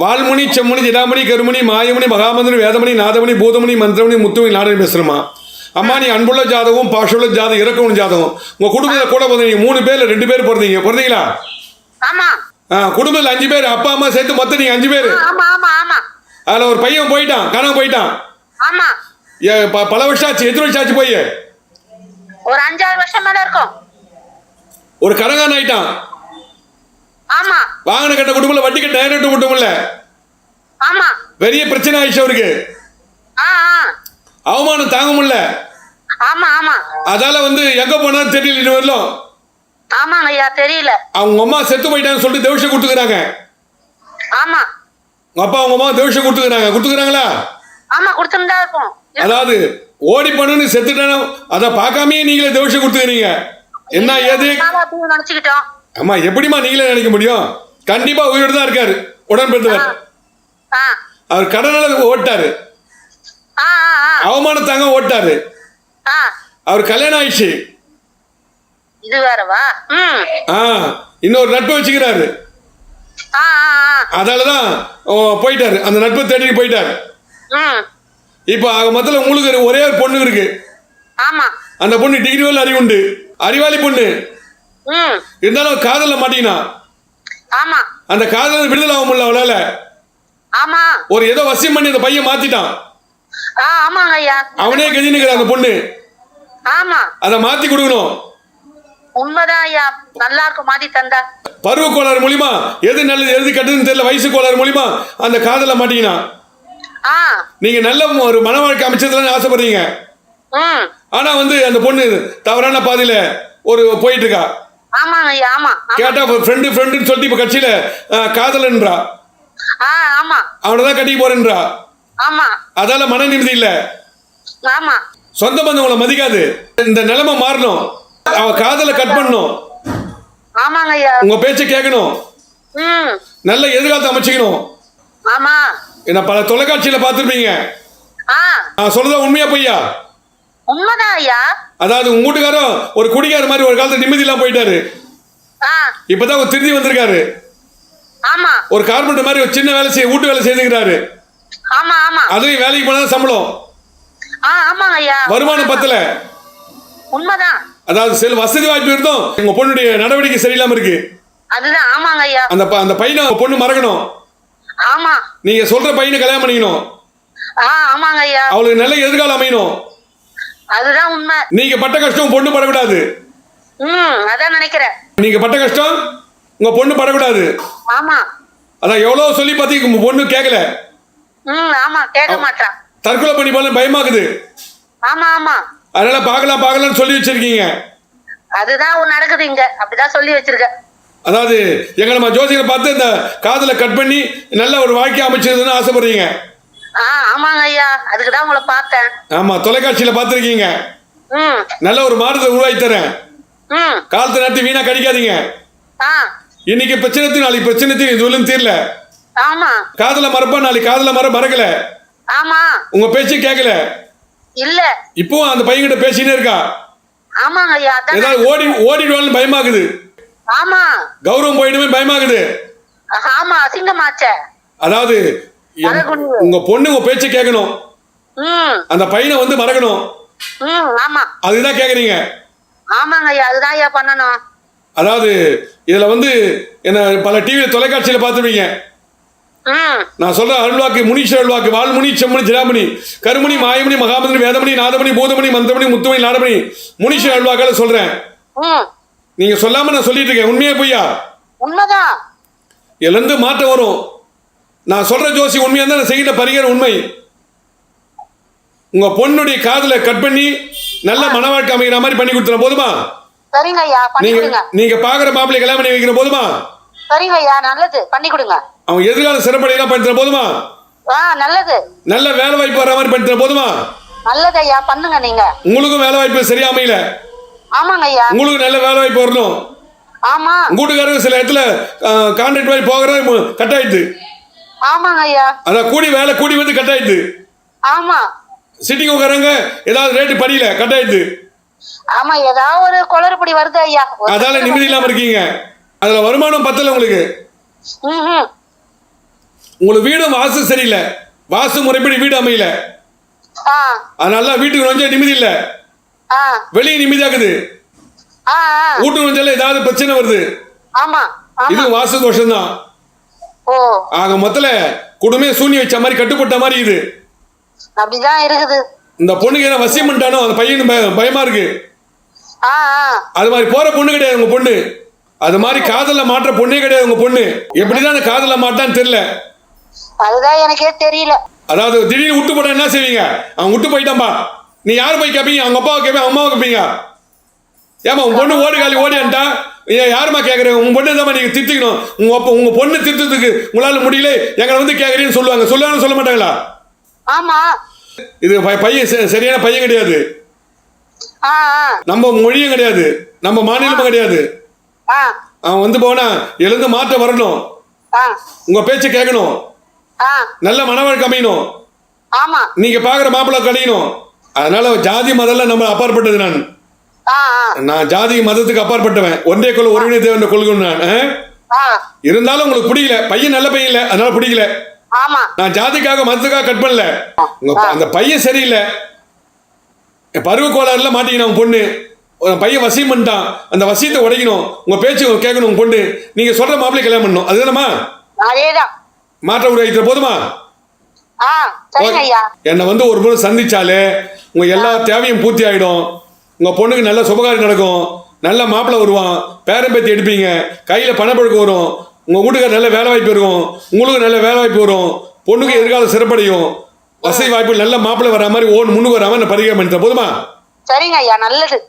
வால்முனி செம்முனி ஜிடாமணி கருமணி மாயமணி மகாமந்திரி வேதமணி நாதமணி பூதமணி மந்திரமணி முத்துமணி நாடகம் பேசுறமா அம்மா நீ அன்புள்ள ஜாதகம் பாஷுள்ள ஜாதகம் இறக்கணும் ஜாதகம். உங்க குடும்பத்தில் கூட பிறந்தீங்க மூணு பேர்ல ரெண்டு பேர் பிறந்தீங்க. பிறந்தீங்களா? குடும்பத்தில் அஞ்சு பேர் அப்பா அம்மா சேர்த்து மொத்தம் நீங்க அஞ்சு பேர். ஆமா ஆமா ஆமா. அதில் ஒரு பையன் போயிட்டான் கனவு போயிட்டான். ஆமா. ஏ, ப- பல வருஷம் ஆச்சு எத்தனை வருஷம் ஆச்சு போய்? ஒரு அஞ்சாறு வருஷம் மேல இருக்கும். ஒரு கடங்கான் ஆயிட்டான். ஆமா. வாகன கட்ட குடும்பம் வட்டி கட்ட நேரட்டு குடும்பம்ல ஆமா. பெரிய பிரச்சனை ஆயிடுச்சு அவருக்கு. ஆ ஆ. அவமானம் தாங்க முடியல. ஆமா ஆமா. அதால வந்து எங்க போனாலும் தெரியல இது வரலும் ஆமாங்க ஐயா தெரியல. அவங்க அம்மா செத்து போயிட்டாங்கன்னு சொல்லிட்டு தேவஷம் கொடுத்துக்கிறாங்க. ஆமா. உங்க அப்பா அவங்க அம்மா தேவஷம் கொடுத்துக்கிறாங்க. கொடுத்துக்கிறாங்களா? ஆமா கொடுத்துருந்தா இருப்போம் அதாவது ஓடி பண்ணுன்னு செத்துட்டானோ அதை பார்க்காமயே நீங்களே தேவஷம் கொடுத்துக்கிறீங்க. என்ன ஏது? நினைச்சுக்கிட்டோம். அம்மா எப்படிம்மா நீங்களே நினைக்க முடியும்? கண்டிப்பா உயிரோடு தான் இருக்காரு உடன் பிறந்தவர் ஆ. அவர் கடனால ஓட்டாரு. ஆ ஆ ஆ. அவமானம் தாங்க ஓட்டாரு அவர் கல்யாணம் ஆயிடுச்சு. இது வேறவா? இன்னொரு நட்பு வச்சுக்கிறாரு. ஆ ஆ ஆ. அதால தான் ஓ, போயிட்டாரு. அந்த நட்பை தேடிட்டு போயிட்டாரு. இப்போ ஆக மொத்தத்தில் உங்களுக்கு ஒரு- ஒரே பொண்ணு இருக்கு. அந்த பொண்ணு டிகிரி வரல அறிவு உண்டு. அறிவாளி பொண்ணு. இருந்தாலும் காதலில் மாட்டீங்கன்னா அந்த காதல விடுதலை ஆக முடியல அவளால. ஆமா. ஒரு ஏதோ வசியம் பண்ணி அந்த பையன் மாத்திட்டான். அவனே கதினுக்கிற அந்த பொண்ணு. ஆமா. அதை மாத்தி கொடுக்கணும். உண்மைதான் ஐயா. நல்லா இருக்கும் மாதிரி தந்தா. பருவ கோளாறு மூலியமா எது நல்லது எது கெட்டதுன்னு தெரியல வயசு கோளாறு மூலியமா அந்த காதல மாட்டீங்கன்னா ஆ. நீங்க நல்ல ஒரு மன வாழ்க்கை அமைச்சதுல ஆசைப்படுறீங்க. ஆனா வந்து அந்த பொண்ணு தவறான பாதையில ஒரு போயிட்டு இருக்கா. கேட்டா ஃப்ரெண்டு ஃப்ரெண்டுன்னு சொல்லிட்டு இப்ப கட்சியில காதலன்றா? ஆ ஆமா. அவனை தான் கட்டிக்க போறேன்றா? அதால மன நிம்மதி இல்ல? சொந்த பந்தவங்களை மதிக்காது. இந்த நிலைமை மாறணும். அவ காதலை கட் ஐயா உங்க பேச்சை கேட்கணும். ம். நல்ல எதிர்காலத்தை அமைச்சிக்கணும். ஆமா. என்ன பல தொலைக்காட்சியில பார்த்துருப்பீங்க. ஆ. நான் சொல்றதா உண்மையா பொய்யா? உண்மைதான் ஐயா. அதாவது உங்க வீட்டுக்காரரும் ஒரு குடிகார மாதிரி ஒரு காலத்துல நிம்மதி இல்லாம போயிட்டாரு. இப்பதான் ஒரு திருதி வந்திருக்காரு. ஆமா. ஒரு கார்பெண்டர் மாதிரி ஒரு சின்ன வேலை செய்ய வீட்டு வேலை செய்துக்கிறாரு. ஆமா ஆமா. அதுவும் வேலைக்கு போனா சம்பளம். ஆ ஆமாங்க ஐயா வருமானம் பத்தல. உண்மைதான். அதாவது சில வசதி வாய்ப்பு இருந்தும் உங்க பொண்ணுடைய நடவடிக்கை சரியில்லாம இருக்கு. அதுதான் ஆமாங்க ஐயா. அந்த ப- அந்த பையனை உங்க பொண்ணு மறக்கணும். ஆமா. நீங்க சொல்ற பையனை கல்யாணம் பண்ணிக்கணும். ஆ ஆமாங்க ஐயா. அவளுக்கு நல்ல எதிர்காலம் அமையணும். அதுதான் உண்மை. நீங்க பட்ட கஷ்டம் பொண்ணு படக்கூடாது. ம் அதான் நினைக்கிறேன். நீங்க பட்ட கஷ்டம் உங்க பொண்ணு படக்கூடாது. ஆமா. அதான் எவ்வளவு சொல்லி பார்த்தீங்க உங்க பொண்ணு கேட்கல ம் ஆமா கேட்க மாட்டான் தற்கொலை பண்ணி போல பயமாக்குது. ஆமா ஆமா. அதனால பார்க்கலாம் பார்க்கலாம்னு சொல்லி வச்சிருக்கீங்க. அதுதான் ஒண்ணு நடக்குது இங்க. அப்படிதான் சொல்லி வச்சிருக்க. அதாவது எங்களை நம்ம ஜோசியரை பார்த்து இந்த காதலை கட் பண்ணி நல்ல ஒரு வாழ்க்கையை அமைச்சதுன்னு ஆசைப்படுறீங்க. ஆ ஆமாங்க ஐயா. அதுக்கு தான் உங்களை பார்த்தேன். ஆமா தொலைக்காட்சியில பார்த்துருக்கீங்க. ம். நல்ல ஒரு மாறுதலை உருவாக்கி தரேன் ம். காலத்தை நேரத்தை வீணா கடிக்காதீங்க. ஆ. இன்னைக்கு பிரச்சனை நாளைக்கு பிரச்சனை இதுவும் தீரல. ஆமா. காதல மறப்பா நாளைக்கு காதல மர மறக்கல ஆமா. உங்க பேச்சும் கேட்கல இல்ல. இப்பவும் அந்த பையன்கிட்ட பேசினே இருக்கா? ஆமாங்க ஐயா அதான். ஏதாவது ஓடி ஓடிடுவான்னு பயமாகுது. ஆமா. கௌரவம் போயிடுமே பயமாகுது. ஆமா அசிங்கமாச்சே. அதாவது. உங்க பொண்ணு உங்க பேச்சை கேட்கணும். ம். அந்த பையனை வந்து மறக்கணும். ம் ஆமா. அதுதான் கேக்குறீங்க. ஆமாங்க ஐயா அதுதான் ஐயா பண்ணணும். அதாவது இதுல வந்து என்ன பல டிவியில தொலைக்காட்சியில பார்த்துருப்பீங்க. ம் நான் சொல்ற அருள்வாக்கு முனீஸ்வர அருள்வாக்கு வால்முனி செம்மணி ஜிராமணி கருமணி மாயமணி மகாமணி வேதமணி நாதமணி பூதமணி மந்திரமணி முத்துமணி நாடமணி முனீஸ்வர அருள்வாக்கால சொல்றேன். நீங்க சொல்லாம நான் சொல்லிட்டு இருக்கேன். உண்மையே பொய்யா? உண்மைதான் இதுல இருந்து மாற்றம் வரும். நான் சொல்ற ஜோசி உண்மையா இருந்தா நான் செய்கிற பரிகாரம் உண்மை. உங்க பொண்ணுடைய காதலை கட் பண்ணி நல்ல மன வாழ்க்கை அமைகிற மாதிரி பண்ணி கொடுத்துறேன். போதுமா? நீங்க நீங்க பாக்குற மாப்பிள்ளை கல்யாணம் பண்ணி வைக்கிற போதுமா? சரிங்க ஐயா நல்லது. பண்ணி கொடுங்க. அவன் எதிர்காலம் சிறப்படையெல்லாம் பண்ணி தர போதுமா? ஆ நல்லது. நல்ல வேலை வாய்ப்பு வர மாதிரி பண்ணி தர போதுமா? நல்லது ஐயா பண்ணுங்க நீங்க. உங்களுக்கும் வேலை வாய்ப்பு சரியா அமையல ஆமாங்க ஐயா உங்களுக்கு நல்ல வேலை வாய்ப்பு வரணும். ஆமா. உங்க வீட்டுக்காரங்க சில இடத்துல கான்ட்ராக்ட் மாதிரி போகிற கட் ஆயிடுது ஆமாங்க ஐயா அதான் கூடி வேலை கூடி வந்து கட் ஆயிடுது ஆமா. சிட்டிங் உட்காரங்க ஏதாவது ரேட்டு படியில கட் ஆயிடுது ஆமா ஏதாவது ஒரு குளறுபடி வருது ஐயா. அதால நிம்மதி இல்லாம இருக்கீங்க. அதுல வருமானம் பத்தல உங்களுக்கு. உங்களுக்கு வீடும் வாசு சரியில்லை. வாசு முறைப்படி வீடு அமையல. அதனால வீட்டுக்கு கொஞ்சம் நிம்மதி இல்ல. வெளியே ஆ. வீட்டுக்கு கொஞ்சம் ஏதாவது பிரச்சனை வருது. இது வாசு தோஷம் தான். ஆக மொத்தல குடும்பமே சூனி வச்ச மாதிரி கட்டுப்பட்ட மாதிரி இது. அப்படிதான் இருக்குது. இந்த பொண்ணுக்கு என்ன வசியம் பண்ணிட்டானோ அந்த பையனு பய- பயமா இருக்கு. அது மாதிரி போற பொண்ணு கிடையாது உங்க பொண்ணு. அது மாதிரி காதல்ல மாற்ற பொண்ணே கிடையாது உங்க பொண்ணு. எப்படிதான் அந்த காதல்ல மாட்டான்னு தெரியல. அதுதான் எனக்கே தெரியல. அதாவது திடீர்னு விட்டு போட்டா என்ன செய்வீங்க? அவன் விட்டு போயிட்டான்பா. நீ யார் போய் கேட்பீங்க அவங்க அப்பாவை கேட்பீங்க அம்மாவை கேட்பீங்க ஏமா உன் பொண்ணு ஓடி காலி ஓடியான்ட்டா ஏன் யாரும்மா கேட்குறேன் உன் பொண்ணு தான் நீங்க திருத்திக்கணும் உங்க அப்பா உங்க பொண்ணு திருத்தத்துக்கு உங்களால முடியல. எங்களை வந்து கேட்குறீன்னு சொல்லுவாங்க. சொல்லுவாங்க சொல்ல மாட்டாங்களா? ஆமா. இது பையன் சரியான பையன் கிடையாது. நம்ம மொழியும் கிடையாது. நம்ம மாநிலமும் கிடையாது. அவன் வந்து போனா எழுந்து மாற்ற வரணும். உங்க பேச்சை கேட்கணும். நல்ல மனவழக்கம் அமையணும் ஆமா. நீங்க பாக்குற மாப்பிள்ளை கிடைக்கணும் அதனால ஜாதி மதம்லாம் நம்ம அப்பாற்பட்டது நான். நான் ஜாதி மதத்துக்கு அப்பாற்பட்டவன். ஒன்றே கொள்ள ஒருவினை தேவன் கொள்கை நான் இருந்தாலும் உங்களுக்கு பிடிக்கல. பையன் நல்ல பையன் இல்ல. அதனால பிடிக்கல. நான் ஜாதிக்காக மதத்துக்காக கட் பண்ணல. அந்த பையன் சரியில்லை. பருவ கோளாறுல மாட்டிக்கணும் உங்க பொண்ணு. பையன் வசியம் பண்ணிட்டான். அந்த வசியத்தை உடைக்கணும். உங்க பேச்சு கேட்கணும் உங்க பொண்ணு. நீங்க சொல்ற மாப்பிள்ளை கல்யாணம் பண்ணணும். அதுதானமா அதேதான். மாற்ற உருவாக்கிற போதுமா? என்னை வந்து ஒரு முறை சந்திச்சாலே உங்க எல்லா தேவையும் பூர்த்தி ஆயிடும். உங்க பொண்ணுக்கு நல்ல சுபகாரியம் நடக்கும். நல்ல மாப்பிள்ளை வருவான். பேரன் பேத்தி எடுப்பீங்க. கையில பணப்பழக்கம் வரும். உங்க வீட்டுக்கு நல்ல வேலை வாய்ப்பு இருக்கும். உங்களுக்கு நல்ல வேலை வாய்ப்பு வரும். பொண்ணுக்கு எதிர்காலம் சிறப்படையும். வசதி வாய்ப்பு நல்ல மாப்பிள்ளை வர மாதிரி ஓன் முன்னுக்கு வராம நான் பரிகாரம் பண்ணிட்டேன். போதுமா? சரிங்க ஐயா நல்லது.